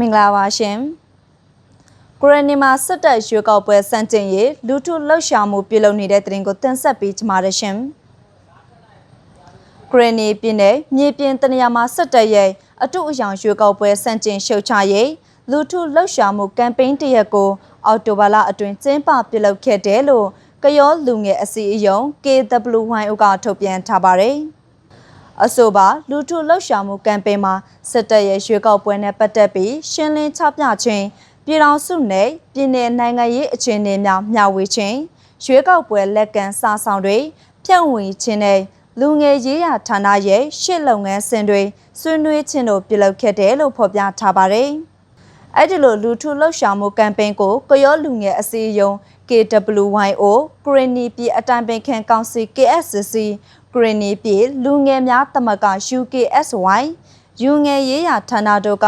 မင်္ဂလာပါရှင်။ကိုရနီမှာစစ်တပ်ရွေးကောက်ပွဲစန့်ကျင်ရေးလူထုလှုပ်ရှားမှုပြုလုပ်နေတဲ့တဲ့တင်ကိုတင်ဆက်ပေးကြပါရရှင်။ကိုရနီပြည်နယ်မြေပြင်တနေရာမှာစစ်တပ်ရဲ့အတုအယောင်ရွေးကောက်ပွဲစန့်ကျင်ရှုတ်ချရေးလူထုလှုပ်ရှားမှုကမ်ပိန်းတစ်ရက်ကိုအော်တိုဘာလအတွင်းကျင်းပပြုလုပ်ခဲ့တယ်လို့ကယောလူငယ်အစည်းအရုံး KWYO ကထုတ်ပြန်ထားပါတယ်။ အဆိုပါလူထုလှုပ်ရှားမှုကမ်ပိန်းမှာစစ်တပ်ရဲ့ရွေးကောက်ပွဲနဲ့ပတ်သက်ပြီးရှင်းလင်းချပြခြင်းပြည်ထောင်စုနယ်ပြည်내နိုင်ငံရေးအခြေအနေများမျှဝေခြင်းရွေးကောက်ပွဲလက်ကန်စာဆောင်တွေဖြန့်ဝေခြင်းနဲ့လူငယ်ရေးရာဌာနရဲ့ရှစ်လုပ်ငန်းစဉ်တွေဆွေးနွေးခြင်းတို့ပြုလုပ်ခဲ့တယ်လို့ဖော်ပြထားပါတယ်။အဲ့ဒီလိုလူထုလှုပ်ရှားမှုကမ်ပိန်းကိုကရောလူငယ်အစည်းအရုံး KWYO ကရနီပြည်အတိုင်ပင်ခံကောင်စီ KSCC ကရနီပြည်လူငယ်များတမက UKSY ယူငယ်ရေးရာဌာနတို့က